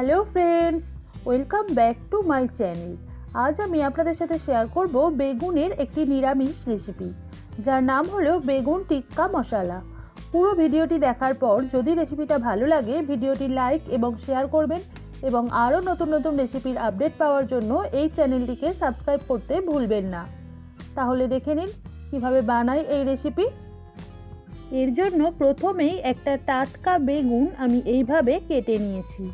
Hello friends, welcome back to my channel. আজ আমি আপনাদের সাথে শেয়ার করব বেগুনের একটি নিরামিষ রেসিপি, যার নাম হলো বেগুন টিক্কা মশলা। পুরো ভিডিওটি দেখার পর যদি রেসিপিটা ভালো লাগে, ভিডিওটি লাইক এবং শেয়ার করবেন এবং আরও নতুন নতুন রেসিপির আপডেট পাওয়ার জন্য এই চ্যানেলটিকে সাবস্ক্রাইব করতে ভুলবেন না। তাহলে দেখে নিন কীভাবে বানাই এই রেসিপি। এর জন্য প্রথমেই একটা টাটকা বেগুন আমি এইভাবে কেটে নিয়েছি।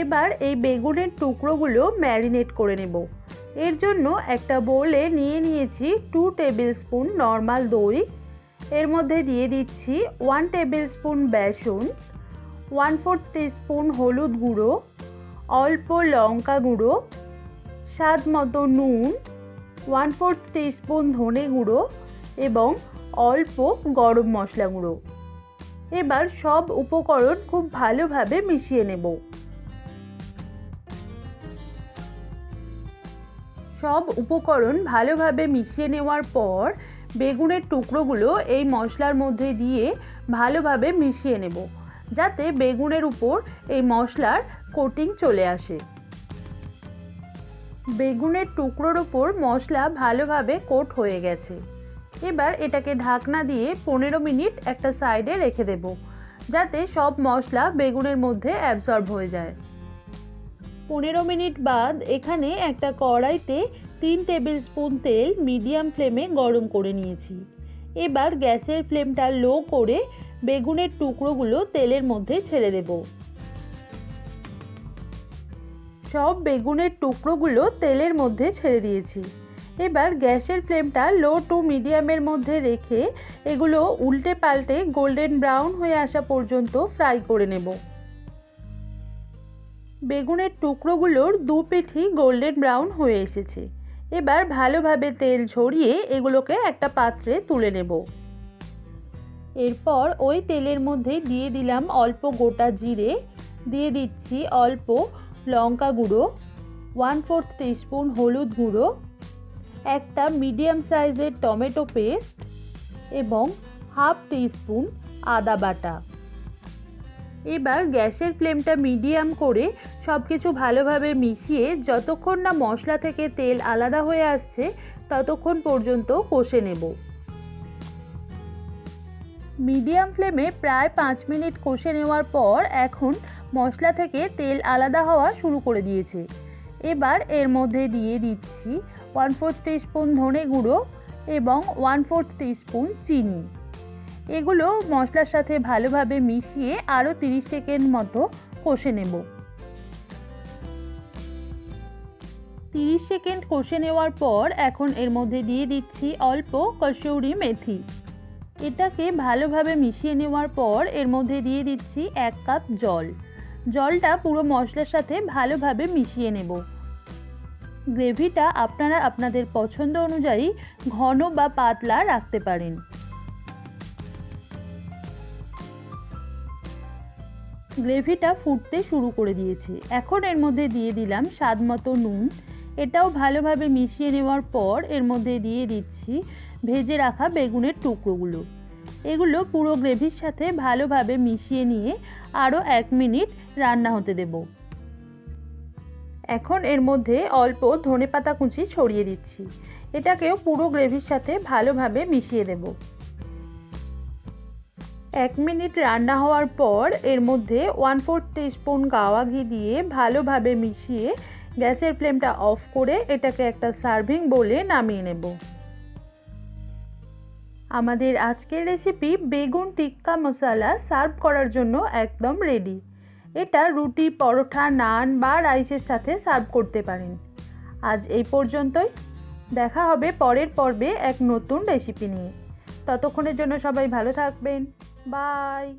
এবার এই বেগুনের টুকরোগুলো ম্যারিনেট করে নেব। এর জন্য একটা বোলে নিয়ে নিয়েছি টু টেবিল স্পুন নর্মাল দই। এর মধ্যে দিয়ে দিচ্ছি ওয়ান টেবিল স্পুন বেসন, ওয়ান ফোর্থ স্পুন হলুদ গুঁড়ো, অল্প লঙ্কা গুঁড়ো, স্বাদ মতো নুন, ওয়ান ফোর্থ স্পুন ধনে গুঁড়ো এবং অল্প গরম মশলা গুঁড়ো। এবার সব উপকরণ খুব ভালোভাবে মিশিয়ে নেব। সব উপকরণ ভালোভাবে মিশিয়ে নেওয়ার পর বেগুনের টুকরোগুলো এই মশলার মধ্যে দিয়ে ভালোভাবে মিশিয়ে নেব, যাতে বেগুনের উপর এই মশলার কোটিং চলে আসে। বেগুনের টুকরোর উপর মশলা ভালোভাবে কোট হয়ে গেছে। এবার এটাকে ঢাকনা দিয়ে পনেরো মিনিট একটা সাইডে রেখে দেব, যাতে সব মশলা বেগুনের মধ্যে অ্যাবসর্ব হয়ে যায়। পনেরো মিনিট বাদ এখানে একটা কড়াইতে তিন টেবিল স্পুন তেল মিডিয়াম ফ্লেমে গরম করে নিয়েছি। এবার গ্যাসের ফ্লেমটা লো করে বেগুনের টুকরোগুলো তেলের মধ্যে ছেড়ে দেব। সব বেগুনের টুকরোগুলো তেলের মধ্যে ছেড়ে দিয়েছি। এবার গ্যাসের ফ্লেমটা লো টু মিডিয়ামের মধ্যে রেখে এগুলো উল্টে পাল্টে গোল্ডেন ব্রাউন হয়ে আসা পর্যন্ত ফ্রাই করে নেব। বেগুনের টুকরোগুলোর দু পিঠি গোল্ডেন ব্রাউন হয়ে এসেছে। এবার ভালোভাবে তেল ঝরিয়ে এগুলোকে একটা পাত্রে তুলে নেব। এরপর ওই তেলের মধ্যে দিয়ে দিলাম অল্প গোটা জিরে, দিয়ে দিচ্ছি অল্প লঙ্কা গুঁড়ো ওয়ান ফোর্থ টিস্পুন হলুদ গুঁড়ো, একটা মিডিয়াম সাইজের টমেটো পেস্ট এবং হাফ টিস্পুন আদা বাটা। এবার গ্যাসের ফ্লেমটা মিডিয়াম করে সব কিছু ভালোভাবে মিশিয়ে যতক্ষণ না মশলা থেকে তেল আলাদা হয়ে আসছে, ততক্ষণ পর্যন্ত কষে নেব। মিডিয়াম ফ্লেমে প্রায় পাঁচ মিনিট কষে নেওয়ার পর এখন মশলা থেকে তেল আলাদা হওয়া শুরু করে দিয়েছে। এবার এর মধ্যে দিয়ে দিচ্ছি ওয়ান ফোর্থ স্পুন ধনে গুঁড়ো এবং ওয়ান ফোর্থ স্পুন চিনি। এগুলো মশলার সাথে ভালোভাবে মিশিয়ে আরও তিরিশ সেকেন্ড মতো কষে নেব। তিরিশ সেকেন্ড কষে নেওয়ার পর এখন এর মধ্যে দিয়ে দিচ্ছি অল্প কসৌরি মেথি। এটাকে ভালোভাবে মিশিয়ে নেওয়ার পর এর মধ্যে দিয়ে দিচ্ছি এক কাপ জল। জলটা পুরো মশলার সাথে ভালোভাবে মিশিয়ে নেব। গ্রেভিটা আপনারা আপনাদের পছন্দ অনুযায়ী ঘন বা পাতলা রাখতে পারেন। গ্রেভিটা ফুটতে শুরু করে দিয়েছে। এখন এর মধ্যে দিয়ে দিলাম স্বাদ মতো নুন। এটাও ভালোভাবে মিশিয়ে নেওয়ার পর এর মধ্যে দিয়ে দিচ্ছি ভেজে রাখা বেগুনের টুকরোগুলো। এগুলো পুরো গ্রেভির সাথে ভালোভাবে মিশিয়ে নিয়ে আরও এক মিনিট রান্না হতে দেব। এখন এর মধ্যে অল্প ধনে পাতা কুচি ছড়িয়ে দিচ্ছি। এটাকেও পুরো গ্রেভির সাথে ভালোভাবে মিশিয়ে দেব। এক মিনিট রান্না হওয়ার পর এর মধ্যে ওয়ান ফোর্থ স্পুন গাওয়া ঘি দিয়ে ভালোভাবে মিশিয়ে গ্যাসের ফ্লেমটা অফ করে এটাকে একটা সার্ভিং বলে নামিয়ে নেব। আমাদের আজকের রেসিপি বেগুন টিক্কা মশলা সার্ভ করার জন্য একদম রেডি এটা রুটি পরোঠা নান বা রাইসের সাথে সার্ভ করতে পারেন। আজ এই পর্যন্তই। দেখা হবে পরের পর্বে এক নতুন রেসিপি নিয়ে। ততক্ষণের জন্য সবাই ভালো থাকবেন। Bye.